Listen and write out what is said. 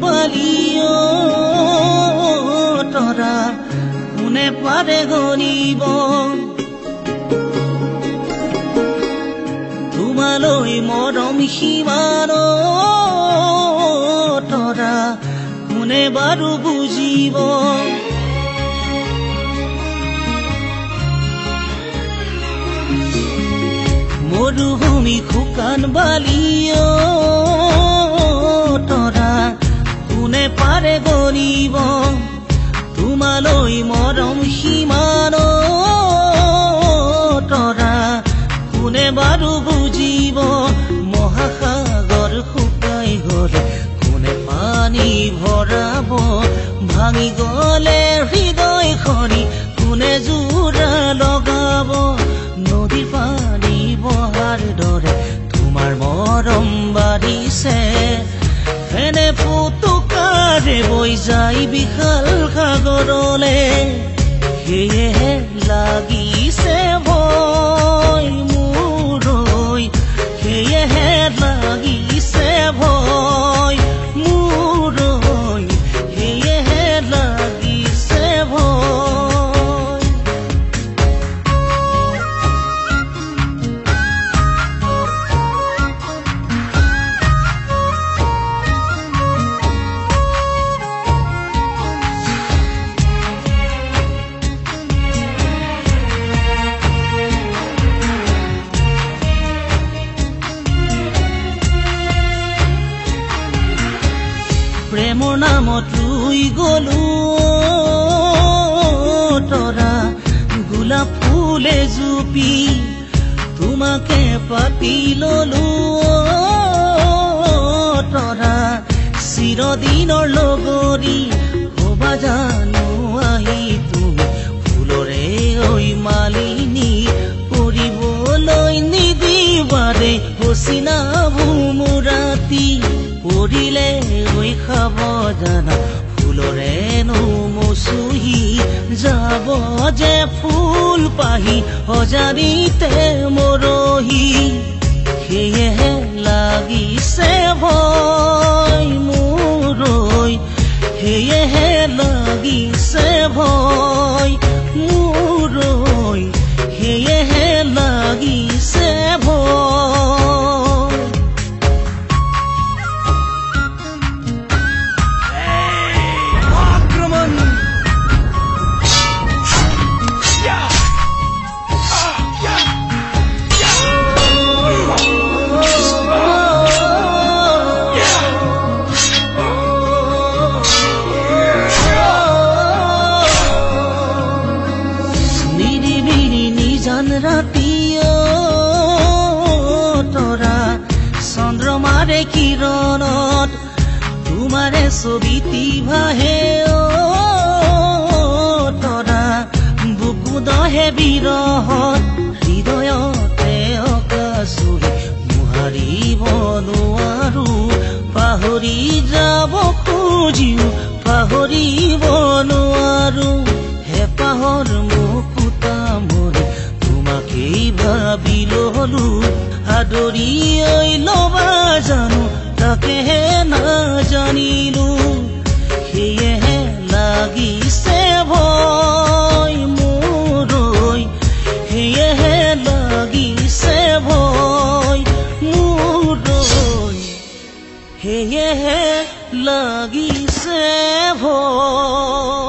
বালি তৰা কোনে পাৰে গণিব? তোমালৈ মৰম সিমান তৰা কোনে বাৰু বুজিব? মৰুভূমি শুকান বালি পাৰে গণিব তোমালৈ মৰম সিমান তৰা কোনে বাৰু বুজিব মহাসাগৰ শুকাই গলে। কোনে পানী ভৰাব ভাঙি গলে হৃদয় খনি। কোনে জোৰা লগাব নদীৰ পানী বহাৰ দৰে তোমাৰ মৰম বাঢ়িছে এনে পুতুকাৰে বৈ যায় বিশাল সাগৰলে সেয়েহে লাগিছে ভয় নামত ৰুই গলো। তৰা গোলাপ ফুলে জুপি তোমাকে পাতি ললো। তৰা চিৰদিনৰ লগৰী হবা জানো আহি খাব জানা ফুলৰেনো মচুহি যাব যে ফুল পাহি অজানিতে মৰহি সেয়েহে লাগিছে ভয় মোৰ সেয়েহে ৰাতি তৰা চন্দ্ৰমাৰে কিৰণত তোমাৰে ছবিটি ভাহে তৰা বুকু দহে বিৰহত হৃদয়তে অকাচুৰি মোহাৰিব নোৱাৰো পাহৰি যাব খুজিও পাহৰিব নোৱাৰো ভাবি ললো আদৰি ঐ লবা জানো তাকেহে নাজানিলো। সেয়েহে লাগিছে ভয় মোৰ সেয়েহে লাগিছে ভয় মোৰ সেয়েহে লাগিছে ভয়